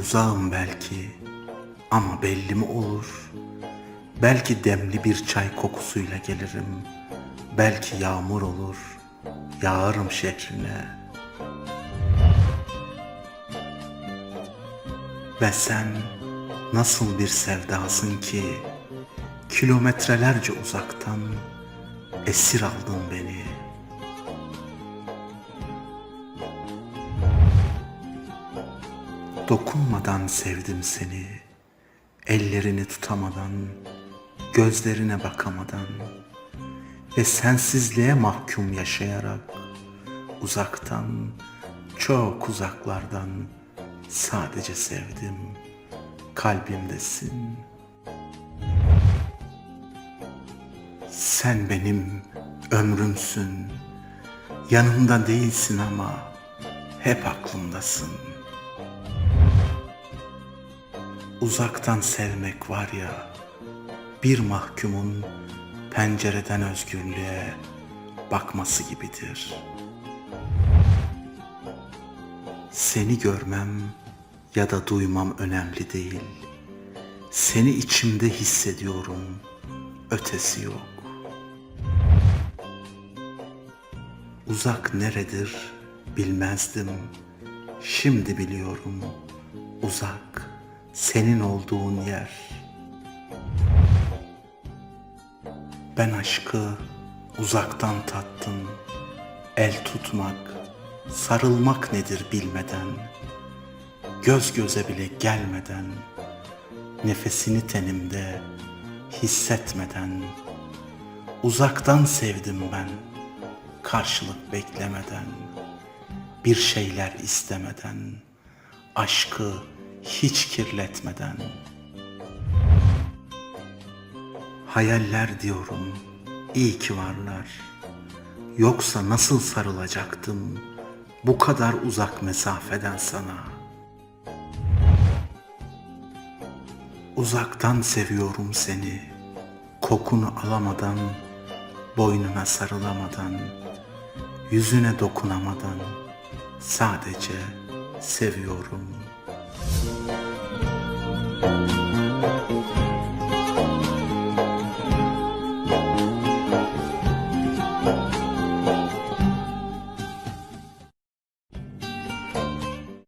uzağım belki ama belli mi olur? Belki demli bir çay kokusuyla gelirim. Belki yağmur olur, yağarım şehrine. Ve sen nasıl bir sevdasın ki kilometrelerce uzaktan esir aldın beni. Dokunmadan sevdim seni, ellerini tutamadan, gözlerine bakamadan ve sensizliğe mahkum yaşayarak uzaktan, çok uzaklardan sadece sevdim, kalbimdesin. Sen benim ömrümsün, yanımda değilsin ama hep aklımdasın. Uzaktan sevmek var ya, bir mahkumun pencereden özgürlüğe bakması gibidir. Seni görmem ya da duymam önemli değil. Seni içimde hissediyorum, ötesi yok. Uzak neredir bilmezdim. Şimdi biliyorum. Uzak senin olduğun yer. Ben aşkı uzaktan tattım. El tutmak, sarılmak nedir bilmeden. Göz göze bile gelmeden. Nefesini tenimde hissetmeden. Uzaktan sevdim ben. Karşılık beklemeden. Bir şeyler istemeden. Aşkı hiç kirletmeden. Hayaller diyorum, iyi ki varlar. Yoksa nasıl sarılacaktım bu kadar uzak mesafeden sana? Uzaktan seviyorum seni, kokunu alamadan, boynuna sarılamadan, yüzüne dokunamadan, sadece seviyorum.